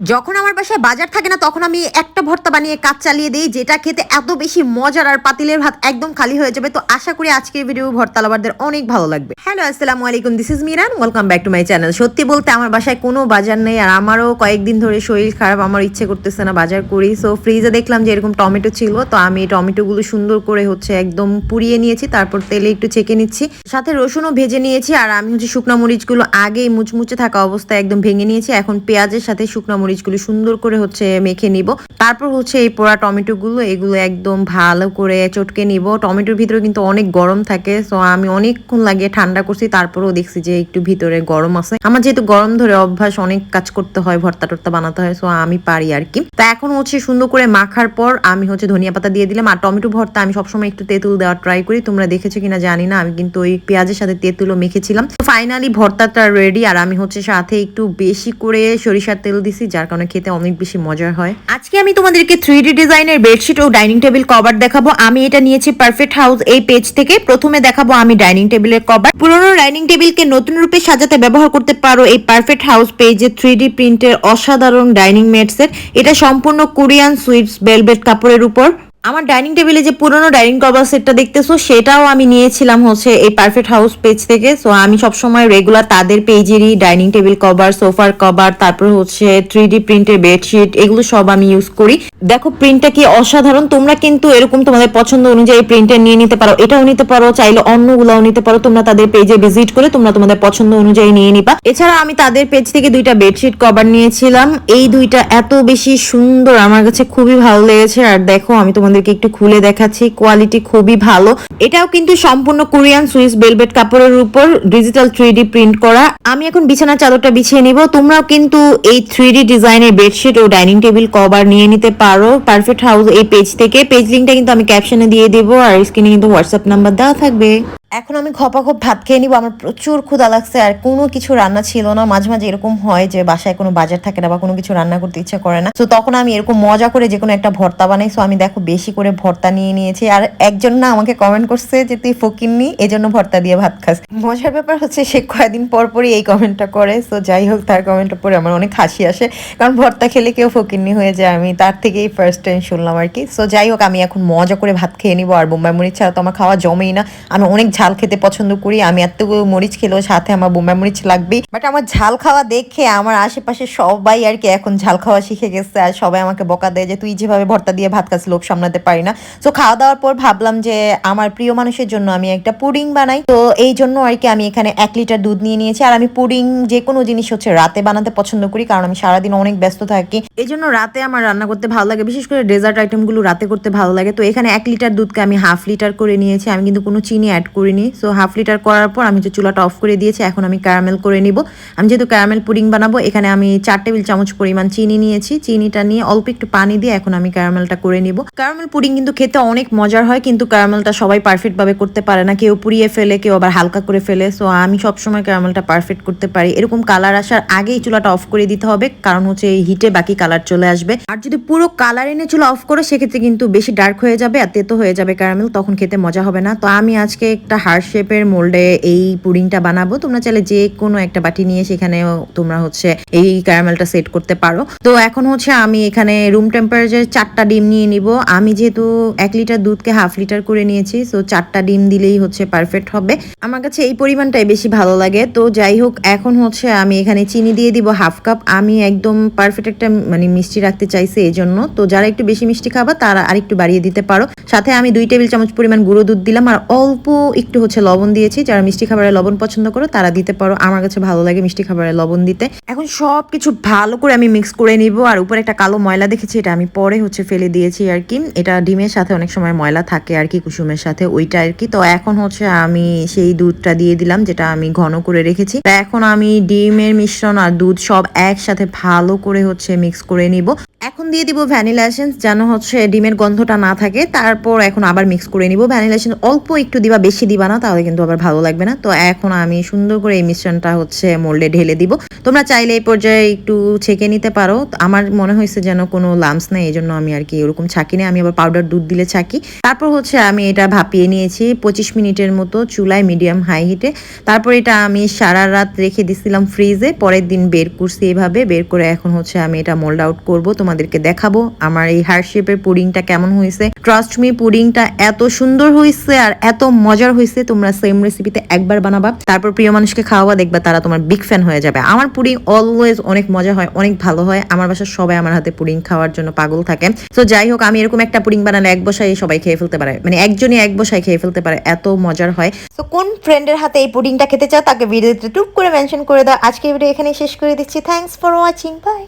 যখন আমার বাসায় বাজার থাকে না, তখন আমি একটা ভর্তা বানিয়ে কাজ চালিয়ে দিই, যেটা খেতে এত বেশি মজার আর পাতিলের ভাত একদম খালি হয়ে যাবে। তো আশা করি আজকের ভিডিও ভর্তা লাভারদের অনেক ভালো লাগবে। হ্যালো আসসালামু আলাইকুম this is Miran welcome back to my channel সত্যি বলতে আমার বাসায় কোনো বাজার নেই, আর আমারও কয়েকদিন ধরে শরীর খারাপ আমার ইচ্ছে করতেছে না বাজার করি। সো ফ্রিজে দেখলাম যে এরকম টমেটো ছিল, তো আমি টমেটোগুলো সুন্দর করে হচ্ছে একদম পুড়িয়ে নিয়েছি, তারপর তেলে একটু ছেঁকে নিচ্ছি। সাথে রসুনও ভেজে নিয়েছি, আর আমি হচ্ছে শুকনো মরিচগুলো আগেই মুচমুচে থাকা অবস্থায় একদম ভেঙে নিয়েছি। এখন পেঁয়াজের সাথে শুকনো মরিচগুলো সুন্দর করে হচ্ছে মেখে নিব। তারপর হচ্ছে এই পোড়া টমেটোগুলো, এগুলো একদম ভালো করে চটকে নিব। টমেটোর ভিতরে কিন্তু অনেক গরম থাকে সো আমি অনেকক্ষণ লাগিয়ে ঠান্ডা করছি, তারপরেও দেখছি যে একটু ভিতরে গরম আছে। আমার যেহেতু গরম ধরে অভ্যাস, অনেক কাজ করতে হয়, ভর্তা টর্তা বানাতে হয় সো আমি পারি আর কি। তা এখন হচ্ছে সুন্দর করে মাখার পর আমি হচ্ছে ধনিয়া পাতা দিয়ে দিলাম, আর টমেটো ভর্তা আমি সবসময় একটু তেঁতুল দেওয়ার ট্রাই করি। তোমরা দেখেছ কিনা জানি না, আমি কিন্তু ওই পেঁয়াজের সাথে তেঁতুলও মেখেছিলাম। ফাইনালি ভর্তাটা রেডি আর আমি হচ্ছে সাথে একটু বেশি করে সরিষার তেল দিছি যার কারণে খেতে অনেক বেশি মজার হয়। আজকে আমি তোমাদেরকে থ্রি ডি ডিজাইনের বেডশিট ও ডাইনিং টেবিল কভার দেখাবো। আমি এটা নিয়েছি পারফেক্ট হাউস এই পেজ থেকে। প্রথমে দেখাবো আমি ডাইনিং টেবিলের কভার পুরনো ডাইনিং টেবিলকে নতুন রূপে সাজাতে ব্যবহার করতে পারো এই পারফেক্ট হাউস পেজে থ্রি ডি প্রিন্টের অসাধারণ ডাইনিং মেটসের এটা সম্পূর্ণ কোরিয়ান সুইটস বেলভেট কাপড়ের উপর। আমার ডাইনিং টেবিলে যে পুরোনো ডাইনিং কভার সেটটা দেখতেছো, সেটাও আমি নিয়েছিলাম হচ্ছে এই পারফেক্ট হাউস পেজ থেকে। সো আমি সবসময় রেগুলার তাদের পেজেরই ডাইনিং টেবিল কভার, সোফার কভার, তারপর হচ্ছে থ্রি ডি প্রিন্টের বেডশিট এগুলো সব আমি ইউজ করি। দেখো প্রিন্টটা কি অসাধারণ? তোমরা কিন্তু এরকম তোমাদের পছন্দ অনুযায়ী প্রিন্টার নিয়ে নিতে পারো, এটাও নিতে পারো, চাইলে অন্যগুলাও নিতে পারো। তোমরা তাদের পেজে ভিজিট করে তোমরা তোমাদের পছন্দ অনুযায়ী নিয়ে নিবা। এছাড়া আমি তাদের পেজ থেকে দুইটা বেডশিট কভার নিয়েছিলাম। এই দুইটা এত বেশি সুন্দর, আমার কাছে খুবই ভালো লেগেছে। আর দেখো, আমি তোমাদেরকে একটু খুলে দেখাচ্ছি কোয়ালিটি খুবই ভালো। এটাও কিন্তু সম্পূর্ণ কোরিয়ান সুইস বেলভেট কাপড়ের উপর ডিজিটাল থ্রি প্রিন্ট করা। আমি এখন বিছানা চাদরটা বিছিয়ে নিব। তোমরাও কিন্তু এই থ্রি ডিজাইনের বেডশিট ও ডাইনিং টেবিল কভার নিয়ে নিতে পারো। পারফেক্ট হাউস এই পেজ থেকে। পেজ লিঙ্কটা কিন্তু আমি ক্যাপশনে দিয়ে দেবো আর স্ক্রিনে কিন্তু হোয়াটসঅ্যাপ নাম্বার দেওয়া থাকবে। এখন আমি খপা খপ ভাত খেয়ে নিবো। আমার প্রচুর ক্ষুধা লাগছে আর কোনো কিছু রান্না ছিল না। মাঝে মাঝে এরকম হয় যে বাসায় কোনো বাজার থাকে না বা কোনো কিছু রান্না করতে ইচ্ছা করে না। তো তখন আমি এরকম মজা করে যে কোনো একটা ভর্তা বানাই। সো আমি দেখো বেশি করে ভর্তা নিয়ে নিয়েছি। আর একজন না আমাকে কমেন্ট করছে যে, তুই ফকিরনি এই জন্য ভর্তা দিয়ে ভাত খাস। মজার ব্যাপার হচ্ছে সে কয়েকদিন পর পরই এই কমেন্টটা করে। সো যাই হোক, তার কমেন্টটা পরে আমার অনেক হাসি আসে। কারণ ভর্তা খেলে কেউ ফকিরনি হয়ে যায়। আমি তার থেকেই ফার্স্ট টাইম শুনলাম আর কি। সো যাই হোক, আমি এখন মজা করে ভাত খেয়ে নিবো। আর বোম্বাই মরিচ ছাড়া তো আমার খাওয়া জমেই না। আমি অনেক ঝাল খেতে পছন্দ করি। আমি এত মরিচ খেলেও সাথে আমার বোম্বাই মরিচ লাগবেই। বাট আমার ঝাল খাওয়া দেখে আমার আশেপাশে সবাই আর কি এখন ঝাল খাওয়া শিখে গেছে আর সবাই আমাকে বকা দেয় যে, তুই যেভাবে ভর্তা দিয়ে ভাত খাস লোভ সামলাতে পারি না। তো খাওয়া দাওয়ার পর ভাবলাম যে, আমার প্রিয় মানুষের জন্য আমি একটা পুডিং বানাই। তো এই জন্য আর কি আমি এখানে এক লিটার দুধ নিয়ে নিয়েছি। আর আমি পুডিং যে কোনো জিনিস হচ্ছে রাতে বানাতে পছন্দ করি, কারণ আমি সারাদিন অনেক ব্যস্ত থাকি। এই জন্য রাতে আমার রান্না করতে ভালো লাগে। বিশেষ করে ডেজার্ট আইটেমগুলো রাতে করতে ভালো লাগে। তো এখানে এক লিটার দুধকে আমি হাফ লিটার করে নিয়েছি। আমি কিন্তু কোনো চিনি অ্যাড করিনি। সো হাফ লিটার করার পর আমি হচ্ছে চুলাটা অফ করে দিয়েছি, এখন আমি ক্যারামেল করে নিব। আমি যেহেতু ক্যারামেল পুডিং বানাবো, এখানে আমি চার টেবিল চামচ পরিমাণ চিনি নিয়েছি। চিনিটা নিয়ে অল্প একটু পানি দিয়ে এখন আমি ক্যারামেলটা করে নিব। ক্যারামেল পুডিং কিন্তু খেতে অনেক মজার হয়, কিন্তু ক্যারামেলটা সবাই পারফেক্ট ভাবে করতে পারে না। কেউ পুড়িয়ে ফেলে, কেউ আবার হালকা করে ফেলে। সো আমি সবসময় ক্যারামেলটা পারফেক্ট করতে পারি। এরকম কালার আসার আগেই চুলাটা অফ করে দিতে হবে। কারণ হচ্ছে এই হিটে বাকি কালার চলে আসবে। আর যদি পুরো কালার এনে চুলা অফ করে, সেক্ষেত্রে কিন্তু বেশি ডার্ক হয়ে যাবে আর তেতো হয়ে যাবে ক্যারামেল তখন খেতে মজা হবে না। তো আমি আজকে একটা হার্ট শেপের মোল্ডে এই পুডিংটা বানাবো। তোমরা চাইলে যে কোনো একটা বাটি নিয়ে সেখানে তোমরা হচ্ছে এই ক্যারামেলটা সেট করতে পারো। তো এখন হচ্ছে আমি এখানে রুম টেম্পারেচার চারটা ডিম নিয়ে নিব। আমি যেহেতু এক লিটার দুধকে হাফ লিটার করে নিয়েছি সো চারটা ডিম দিলেই হচ্ছে পারফেক্ট হবে। আমার কাছে এই পরিমাণটাই বেশি ভালো লাগে। তো যাই হোক, এখন হচ্ছে আমি এখানে চিনি দিয়ে দিব হাফ কাপ আমি একদম পারফেক্ট একটা মানে মিষ্টি রাখতে চাইছি এই জন্য তো যারা একটু বেশি মিষ্টি খাবা, তারা আরেকটু বাড়িয়ে দিতে পারো। সাথে আমি দুই টেবিল চামচ পরিমাণ গুঁড়ো দুধ দিলাম, আর অল্প একটু হচ্ছে লবণ দিয়েছি। যারা মিষ্টি খাবারে লবণ পছন্দ করো, তারা দিতে পারো। আমার কাছে ভালো লাগে মিষ্টি খাবারে লবণ দিতে। এখন সব কিছু ভালো করে আমি মিক্স করে নিব। আর উপরে একটা কালো ময়লা দেখেছি, এটা আমি পরে হচ্ছে ফেলে দিয়েছি আর কি। এটা ডিমের সাথে অনেক সময় ময়লা থাকে আর কি, কুসুমের সাথে, ওইটা আর কি। তো এখন হচ্ছে আমি সেই দুধটা দিয়ে দিলাম, যেটা আমি ঘন করে রেখেছি। এখন আমি ডিমের মিশ্রণ আর দুধ সব একসাথে ভালো করে হচ্ছে মিক্স করে নিব। এখন দিয়ে দিব ভ্যানিলা এসেন্স, যেন হচ্ছে ডিমের গন্ধটা না থাকে। তারপর এখন আবার মিক্স করে নিব। ভ্যানিলা এসেন্স অল্প একটু দিবা, বেশি দিবা না, তাহলে কিন্তু আবার ভালো লাগবে না। তো এখন আমি সুন্দর করে এই মিশ্রণটা হচ্ছে মোল্ডে ঢেলে দিব। তোমরা চাইলে এই পর্যায়ে একটু ছেঁকে নিতে পারো। আমার মনে হয়েছে যেন কোনো লামস নেই এই জন্য আমি আর কি ওরকম ছাকি না আমি আবার পাউডার দুধ দিলে ছাকি। তারপর হচ্ছে আমি এটা ভাপিয়ে নিয়েছি পঁচিশ মিনিটের মতো চুলায় মিডিয়াম হাই হিটে তারপর এটা আমি সারা রাত রেখে দিছিলাম ফ্রিজে পরের দিন বের করছি এভাবে। বের করে এখন হচ্ছে আমি এটা মোল্ড আউট করব। তোমাদেরকে দেখাবো। আমার এই হার্ট শেপের পুডিংটা কেমন হয়েছে। ট্রাস্ট মি পুডিংটা এত সুন্দর হয়েছে আর এত মজার হয়েছে। তোমরা সেম রেসিপিতে একবার বানাবা। তারপর প্রিয় মানুষকে খাওয়াবা, দেখবা তারা তোমার বিগ ফ্যান হয়ে যাবে। আমার পুডিং অলওয়েজ অনেক মজা হয়, অনেক ভালো হয়। আমার বাসার সবাই আমার হাতে পুডিং খাওয়ার জন্য পাগল থাকে। তো যাই হোক, আমি এরকম একটা পুডিং বানালে এক বসায় সবাই খেয়ে ফেলতে পারে। মানে একজনই এক বসায় খেয়ে ফেলতে পারে। এত মজার হয়। তো কোন ফ্রেন্ডের হাতে এই পুডিংটা খেতে চাও, তাকে ভিডিওতে টুক করে মেনশন করে দাও। আজকে ভিডিও এখানে শেষ করে দিচ্ছি। Thanks for watching by